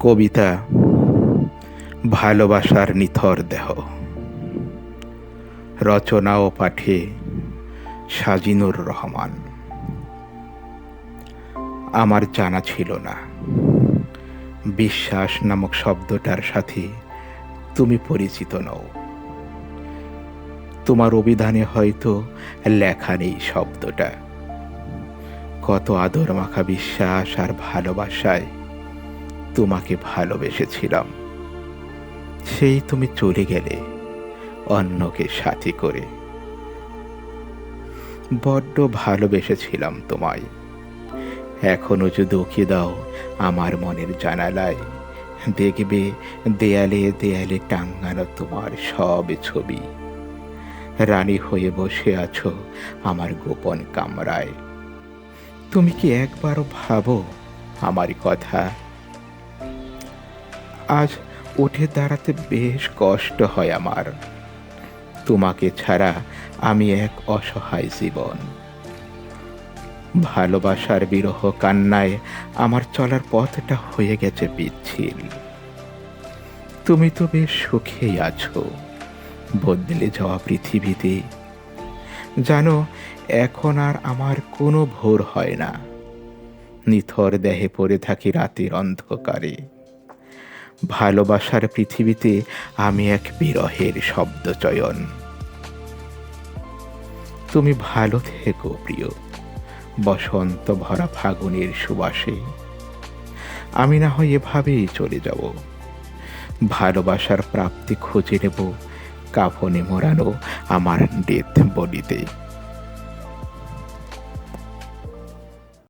কবিতা, ভালোবাসার নিথর দেহ। রচনা ও পাঠে সাজিনুর রহমান। আমার জানা ছিল না। বিশ্বাস নামক শব্দটার সাথে তুমি পরিচিত নও। তোমার অভিধানে হয়তো লেখা নেই শব্দটা। কত আদর মাখা বিশ্বাস আর ভালোবাসায় তোমাকে ভালোবেসেছিলাম। সেই তুমি চলে গেলে অন্যকে সাথী করে। বড্ড ভালোবেসেছিলাম তোমায়। এখনও যদি ওকে দাও আমার মনের জানালায়, দেখবে দেয়ালে দেয়ালে টাঙ্গানো তোমার সব ছবি। রানী হয়ে বসে আছো আমার গোপন কামরায়। তুমি কি একবারও ভাবো আমার কথা আজ উঠে দাঁড়াতে বেশ কষ্ট হয় আমার। তোমাকে ছাড়া আমি এক অসহায় জীবন। ভালোবাসার বিরহ কান্নায় আমার চলার পথটা হয়ে গেছে বিচ্ছিল তুমি তো বেশ সুখেই আছো, বদলে যাওয়া পৃথিবীতে। জানো, এখন আর আমার কোনো ভোর হয় না। নিথর দেহে পড়ে থাকি রাতের অন্ধকারে। ভালোবাসার পৃথিবীতে আমি এক বিরহের শব্দচয়ন তুমি ভালো থেকো প্রিয়, বসন্ত ভরা ফাগুনের সুবাসে। আমি না হয় এভাবেই চলে যাব। ভালোবাসার প্রাপ্তি খুঁজে নেব কাফনে মোড়ানো আমার ডেথ বডিতে।